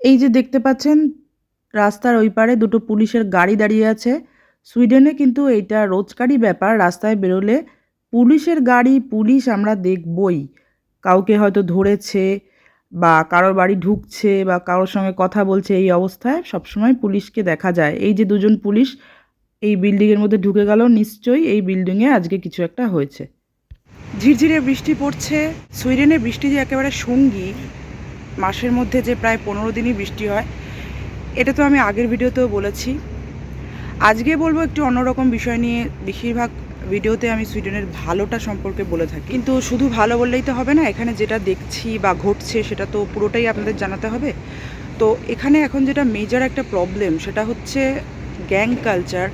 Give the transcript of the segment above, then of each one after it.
এই যে দেখতে পাচ্ছেন, রাস্তার ওই পারে দুটো পুলিশের গাড়ি দাঁড়িয়ে আছে। সুইডেনে কিন্তু এইটা রোজকারই ব্যাপার, রাস্তায় বেরোলে পুলিশের গাড়ি, পুলিশ আমরা দেখবই। কাউকে হয়তো ধরেছে বা কারোর বাড়ি ঢুকছে বা কারোর সঙ্গে কথা বলছে, এই অবস্থায় সবসময় পুলিশকে দেখা যায়। এই যে দুজন পুলিশ, এই বিল্ডিংয়ের মধ্যে ঢুকে গেল, নিশ্চয়ই এই বিল্ডিংয়ে আজকে কিছু একটা হয়েছে। ঝিরঝিরে বৃষ্টি পড়ছে। সুইডেনে বৃষ্টি যে একেবারে সঙ্গী মাসের মধ্যে যে প্রায় পনেরো দিনই বৃষ্টি হয়, এটা তো আমি আগের ভিডিওতেও বলেছি। আজকে বলব একটু অন্যরকম বিষয় নিয়ে, বেশিরভাগ ভিডিওতে আমি সুইডেনের ভালোটা সম্পর্কে বলে থাকি। কিন্তু শুধু ভালো বললেই তো হবে না, এখানে যেটা দেখছি বা ঘটছে সেটা তো পুরোটাই আপনাদের জানাতে হবে। তো এখানে এখন যেটা মেজর একটা প্রবলেম সেটা হচ্ছে গ্যাং কালচার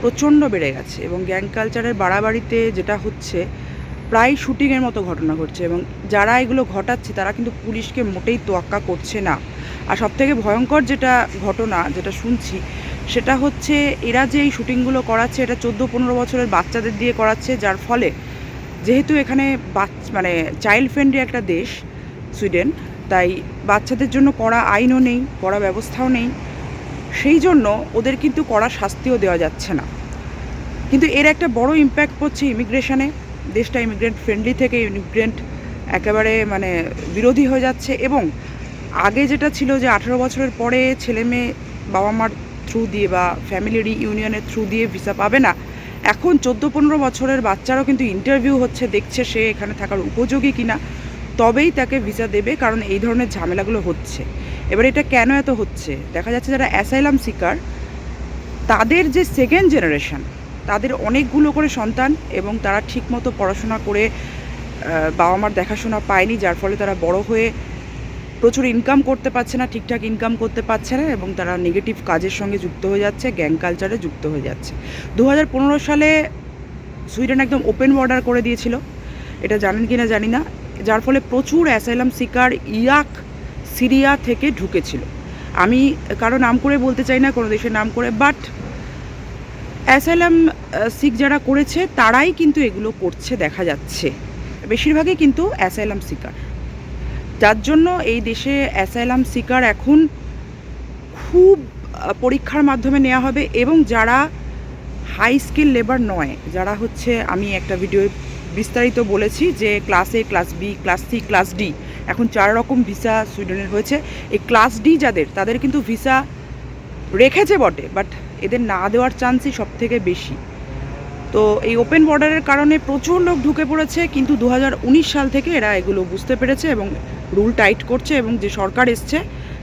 প্রচণ্ড বেড়ে গেছে এবং গ্যাং কালচারের বাড়াবাড়িতে যেটা হচ্ছে প্রায় শুটিংয়ের মতো ঘটনা ঘটছে এবং যারা এগুলো ঘটাচ্ছে, তারা কিন্তু পুলিশকে মোটেই তোয়াক্কা করছে না। আর সবথেকে ভয়ঙ্কর যেটা ঘটনা, যেটা শুনছি, সেটা হচ্ছে এরা যে এই শুটিংগুলো করাচ্ছে, এটা চোদ্দ পনেরো বছরের বাচ্চাদের দিয়ে করাচ্ছে, যার ফলে যেহেতু এখানে মানে চাইল্ড ফ্রেন্ডলি একটা দেশ, সুইডেন, তাই বাচ্চাদের জন্য কড়া আইনও নেই, কড়া ব্যবস্থাও নেই। সেই জন্য ওদের কিন্তু কড়া শাস্তিও দেওয়া যাচ্ছে না। কিন্তু এর একটা বড় ইম্প্যাক্ট পড়ছে ইমিগ্রেশনে দেশটা ইমিগ্রেন্ট ফ্রেন্ডলি থেকে ইমিগ্রেন্ট একেবারে মানে বিরোধী হয়ে যাচ্ছে এবং আগে যেটা ছিল যে আঠেরো বছরের পরে ছেলে মেয়ে বাবা মার থ্রু দিয়ে বা ফ্যামিলি ইউনিয়নের থ্রু দিয়ে ভিসা পাবে না। এখন চোদ্দ পনেরো বছরের বাচ্চারও কিন্তু ইন্টারভিউ হচ্ছে, দেখছে সে এখানে থাকার উপযোগী কিনা। তবেই তাকে ভিসা দেবে কারণ এই ধরনের ঝামেলাগুলো হচ্ছে। এবার এটা কেন এত হচ্ছে? দেখা যাচ্ছে যারা অ্যাসাইলাম শিকার তাদের যে সেকেন্ড জেনারেশন তাদের অনেকগুলো করে সন্তান এবং তারা ঠিকমতো পড়াশোনা করে বাবা মার দেখাশোনা পায়নি, যার ফলে তারা বড় হয়ে প্রচুর ইনকাম করতে পারছে না, ঠিকঠাক ইনকাম করতে পারছে না এবং তারা নেগেটিভ কাজের সঙ্গে যুক্ত হয়ে যাচ্ছে গ্যাং কালচারে যুক্ত হয়ে যাচ্ছে। দু হাজার পনেরো সালে সুইডেন একদম ওপেন বর্ডার করে দিয়েছিল। এটা জানেন কি না জানি না। যার ফলে প্রচুর অ্যাসাইলাম শিকার ইরাক, সিরিয়া থেকে ঢুকেছিল। আমি কারও নাম করে বলতে চাই না, কোনো দেশের নাম করে বাট অ্যাসাইলাম সিক যারা করেছে, তারাই কিন্তু এগুলো করছে দেখা যাচ্ছে। বেশিরভাগই কিন্তু অ্যাসাইলাম শিকার। যার জন্য এই দেশে অ্যাসাইলাম শিকার এখন খুব পরীক্ষার মাধ্যমে নেওয়া হবে এবং যারা হাই স্কিল লেবার নয়, যারা হচ্ছে, আমি একটা ভিডিও বিস্তারিত বলেছি যে class A class B class C class D এখন চার রকম ভিসা সুইডেনের হয়েছে। এই ক্লাস ডি যাদের, তাদের কিন্তু ভিসা রেখেছে বটে বাট এদের না দেওয়ার চান্সই সব থেকে বেশি। তো এই ওপেন বর্ডারের কারণে প্রচুর লোক ঢুকে পড়েছে, কিন্তু দু হাজার উনিশ সাল থেকে এরা এগুলো বুঝতে পেরেছে এবং রুল টাইট করছে এবং যে সরকার এসছে,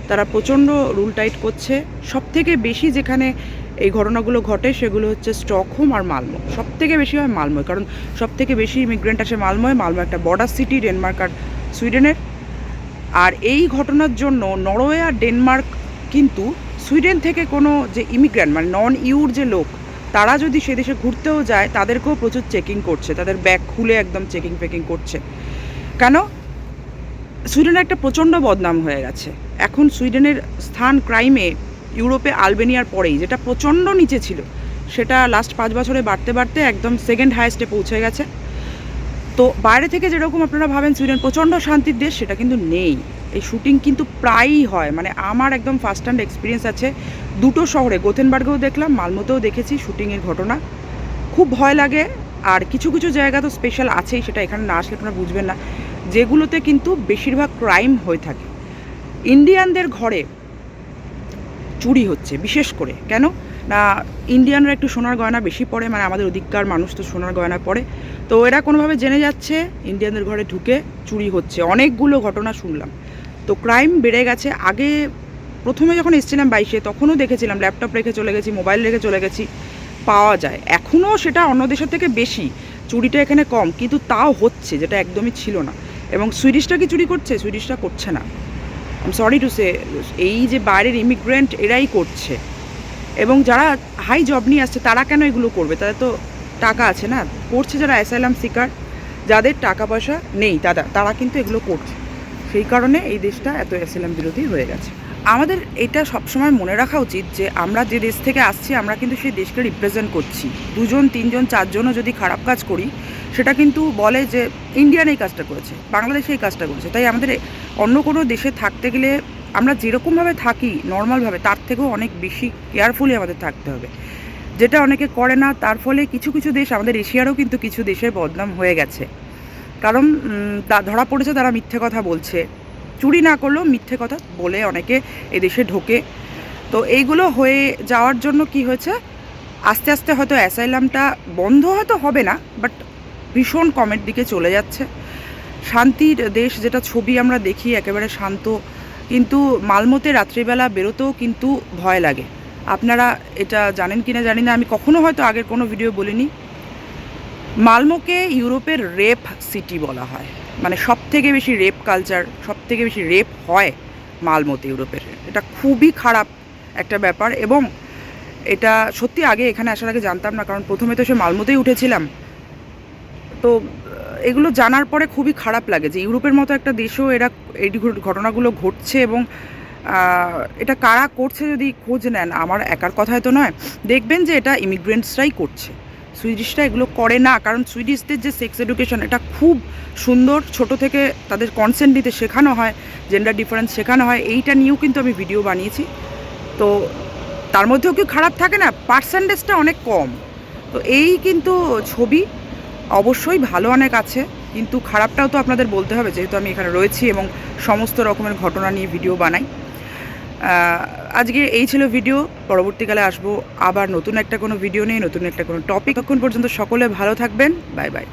তারা প্রচণ্ড রুল টাইট করছে। সব থেকে বেশি যেখানে এই ঘটনাগুলো ঘটে সেগুলো হচ্ছে স্টকহোম আর মালমো। সব থেকে বেশি হয় মালময় কারণ সব থেকে বেশি ইমিগ্রেন্ট আসে মালময়। মালমো একটা বর্ডার সিটি ডেনমার্ক আর সুইডেনের আর এই ঘটনার জন্য নরওয়ে আর ডেনমার্ক কিন্তু সুইডেন থেকে কোনো যে ইমিগ্র্যান্ট মানে নন ইউর যে লোক, তারা যদি সে দেশে ঘুরতেও যায়, তাদেরকেও প্রচুর চেকিং করছে। তাদের ব্যাগ খুলে একদম চেকিং ফেকিং করছে। কেন? সুইডেনের একটা প্রচণ্ড বদনাম হয়ে গেছে। এখন সুইডেনের স্থান ক্রাইমে ইউরোপে আলবেনিয়ার পরেই, যেটা প্রচণ্ড নিচে ছিল, সেটা লাস্ট পাঁচ বছরে বাড়তে বাড়তে একদম সেকেন্ড হায়েস্টে পৌঁছে গেছে। তো বাইরে থেকে যেরকম আপনারা ভাবেন, সুইডেন প্রচণ্ড শান্তির দেশ, সেটা কিন্তু নেই। এই শুটিং কিন্তু প্রায়ই হয়। মানে আমার একদম ফার্স্ট হ্যান্ড এক্সপিরিয়েন্স আছে দুটো শহরে। গোথেনবার্গেও দেখলাম, মালমোতেও দেখেছি শুটিংয়ের ঘটনা। খুব ভয় লাগে, আর কিছু কিছু জায়গা তো স্পেশাল আছেই, সেটা এখানে না আসলে আপনারা বুঝবেন না। যেগুলোতে কিন্তু বেশিরভাগ ক্রাইম হয়ে থাকে। ইন্ডিয়ানদের ঘরে চুরি হচ্ছে, বিশেষ করে। কেন? না ইন্ডিয়ানরা একটু সোনার গয়না বেশি পড়ে মানে আমাদের অধিকার মানুষ তো সোনার গয়না পড়ে তো এরা কোনোভাবে জেনে যাচ্ছে ইন্ডিয়ানদের ঘরে ঢুকে চুরি হচ্ছে। অনেকগুলো ঘটনা শুনলাম। তো ক্রাইম বেড়ে গেছে। আগে প্রথমে যখন এসেছিলাম বাইশে, তখনও দেখেছিলাম ল্যাপটপ রেখে চলে গেছি মোবাইল রেখে চলে গেছি, পাওয়া যায়। এখনও সেটা অন্য দেশের থেকে বেশি, চুরিটা এখানে কম, কিন্তু তাও হচ্ছে, যেটা একদমই ছিল না। এবং সুইডিশটা কি চুরি করছে? সুইডিশটা করছে না। সরি টু সে এই যে বাইরের ইমিগ্রেন্ট এরাই করছে। এবং যারা হাই জব নিয়ে আসছে, তারা কেন এগুলো করবে? তাদের তো টাকা আছে না? করছে যারা অ্যাসাইলাম শিকার যাদের টাকা পয়সা নেই, তারা তারা কিন্তু এগুলো করছে। সেই কারণে এই দেশটা এত অ্যাসাইলাম বিরোধী হয়ে গেছে। আমাদের এটা সবসময় মনে রাখা উচিত যে, আমরা যে দেশ থেকে আসছি, আমরা কিন্তু সেই দেশকে রিপ্রেজেন্ট করছি। দুজন, তিনজন, চারজনও যদি খারাপ কাজ করি, সেটা কিন্তু বলে যে ইন্ডিয়ান এই কাজটা করেছে বাংলাদেশে এই কাজটা করেছে। তাই আমাদের অন্য কোনো দেশে থাকতে গেলে আমরা যেরকমভাবে থাকি নর্মালভাবে তার থেকেও অনেক বেশি কেয়ারফুলি আমাদের থাকতে হবে। যেটা অনেকে করে না, তার ফলে কিছু কিছু দেশ আমাদের এশিয়ারও কিন্তু কিছু দেশের বদনাম হয়ে গেছে। কারণ তা ধরা পড়েছে তারা মিথ্যে কথা বলছে। চুরি না করলেও মিথ্যে কথা বলে অনেকে এদেশে ঢোকে। তো এইগুলো হয়ে যাওয়ার জন্য কি হয়েছে? আস্তে আস্তে হয়তো অ্যাসাইলামটা বন্ধ হয়তো হবে না, বাট ভীষণ কমের দিকে চলে যাচ্ছে। শান্তির দেশ যেটা ছবি আমরা দেখি একেবারে শান্ত, কিন্তু মালমতে রাত্রিবেলা বেরোতেও কিন্তু ভয় লাগে। আপনারা এটা জানেন কি না জানি না, আমি কখনো হয়তো আগের কোনো ভিডিও বলিনি। মালমোকে ইউরোপের রেপ সিটি বলা হয়। মানে সব থেকে বেশি রেপ কালচার সব থেকে বেশি রেপ হয় মালমোতে ইউরোপের। এটা খুবই খারাপ একটা ব্যাপার এবং এটা সত্যি আগে এখানে আসার আগে জানতাম না, কারণ প্রথমে তো সে মালমোতেই উঠেছিলাম। তো এগুলো জানার পরে খুবই খারাপ লাগে যে ইউরোপের মতো একটা দেশেও এরা এই ঘটনাগুলো ঘটছে এবং এটা কারা করছে যদি খোঁজ নেন, আমার একার কথায় তো নয়। দেখবেন যে এটা ইমিগ্রেন্টসরাই করছে। সুইডিশরা এগুলো করে না, কারণ সুইডিশদের যে সেক্স এডুকেশন এটা খুব সুন্দর, ছোট থেকে তাদের কনসেন্ট দিতে শেখানো হয় জেন্ডার ডিফারেন্স শেখানো হয়, এইটা নিয়েও কিন্তু আমি ভিডিও বানিয়েছি। তো তার মধ্যেও কি খারাপ থাকে না? পার্সেন্টেজটা অনেক কম। তো এই কিন্তু ছবি অবশ্যই ভালো অনেক আছে, কিন্তু খারাপটাও তো আপনাদের বলতে হবে, যেহেতু আমি এখানে রয়েছি এবং সমস্ত রকমের ঘটনা নিয়ে ভিডিও বানাই। আজকে এই ছিল ভিডিও পরবর্তীকালে আসব আবার নতুন একটা কোনো ভিডিও নিয়ে, নতুন একটা কোনো টপিক তখন পর্যন্ত সকলে ভালো থাকবেন বাই বাই